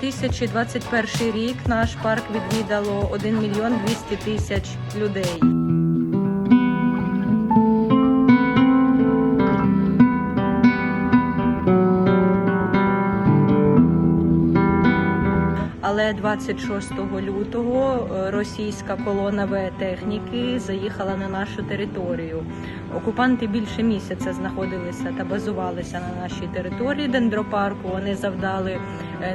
2021 рік наш парк відвідало 1 мільйон 200 тисяч людей. Але 26 лютого е, російська колона В техніки заїхала на нашу територію. Окупанти більше місяця знаходилися та базувалися на нашій території дендропарку. Вони завдали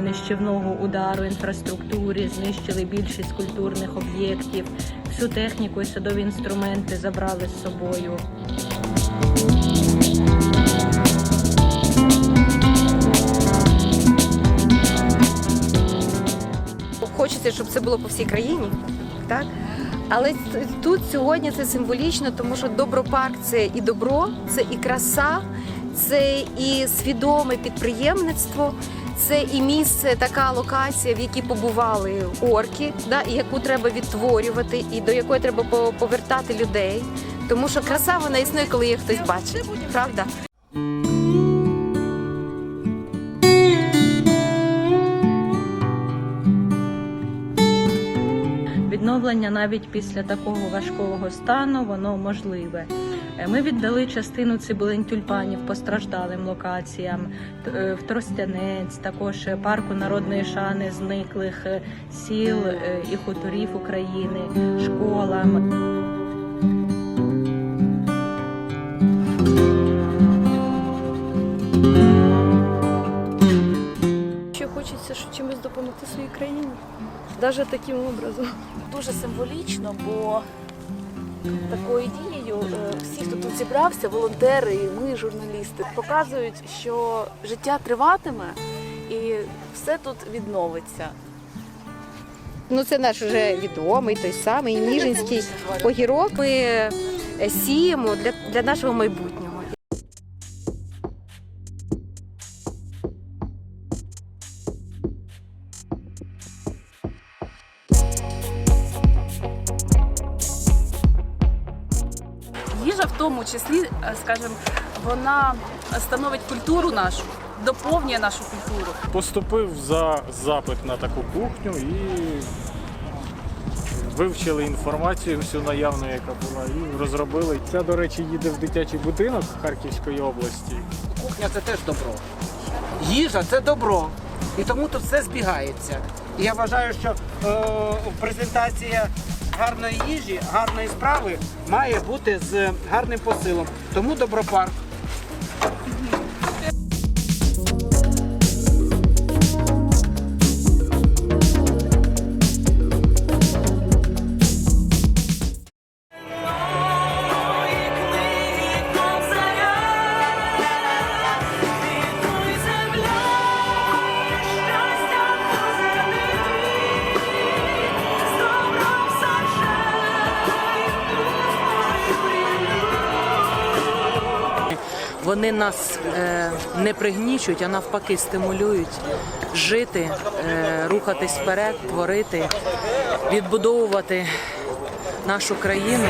нищівного удару інфраструктурі, знищили більшість культурних об'єктів. Всю техніку і садові інструменти забрали з собою. Хочеться, щоб це було по всій країні, так? Але тут сьогодні це символічно, тому що добропарк це і добро, це і краса, це і свідоме підприємництво, це і місце, така локація, в якій побували орки, да, яку треба відтворювати, і до якої треба повертати людей. Тому що краса вона існує, коли її хтось бачить. Правда? Відновлення навіть після такого важкого стану воно можливе. Е, Ми віддали частину цибулин тюльпанів постраждалим локаціям, е, в Тростянець, також е, парку народної шани зниклих сіл і хуторів України, школам. Ще хочеться що чимось допомогти своїй країні, навіть таким образом. дуже символічно, бо такою дією е, всі, хто тут зібрався, волонтери, і ми, журналісти, показують, що життя триватиме і все тут відновиться. Ну, це наш вже відомий, той самий Ніжинський огірок. Ми е, сіємо для, для нашого майбутнього. Їжа в тому числі, е, скажімо, вона становить культуру нашу, доповнює нашу культуру. Поступив за запит на таку кухню і вивчили інформацію всю наявну, яка була, і розробили. Це, до речі, їде в дитячий будинок Харківської області. Кухня це теж добро. Їжа це добро. І тому тут все збігається. І я вважаю, що е, презентація гарної їжі, гарної справи має бути з гарним посилом. Тому добропарк. Вони нас е, не пригнічують, а навпаки стимулюють жити, е, рухатись вперед, творити, відбудовувати нашу країну.